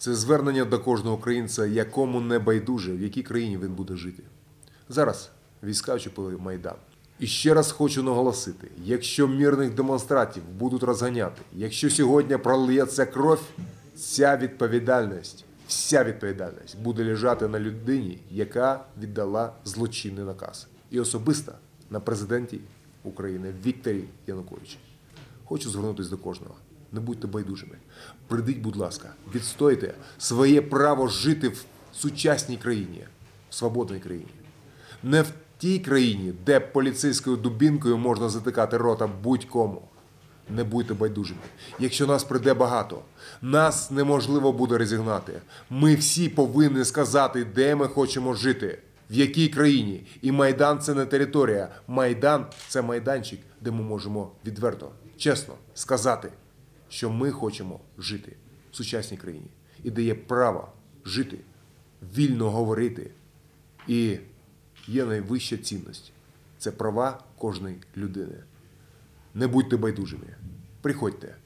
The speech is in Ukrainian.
Це звернення до кожного українця, якому не байдуже, в якій країні він буде жити. Зараз війська очепили Майдан. І ще раз хочу наголосити: якщо мирних демонстратів будуть розганяти, якщо сьогодні пролється кров, ця відповідальність, вся відповідальність буде лежати на людині, яка віддала злочинний наказ. І особисто на президенті України Вікторі Януковичі. Хочу звернутися до кожного. Не будьте байдужими. Придіть, будь ласка, відстойте своє право жити в сучасній країні, в свободній країні. Не в тій країні, де поліцейською дубінкою можна затикати рота будь-кому. Не будьте байдужими. Якщо нас прийде багато, нас неможливо буде розігнати. Ми всі повинні сказати, де ми хочемо жити, в якій країні. І Майдан це не територія. Майдан це майданчик, де ми можемо відверто, чесно сказати, що ми хочемо жити в сучасній країні і дає право жити, вільно говорити. І є найвища цінність це права кожної людини. Не будьте байдужими. Приходьте,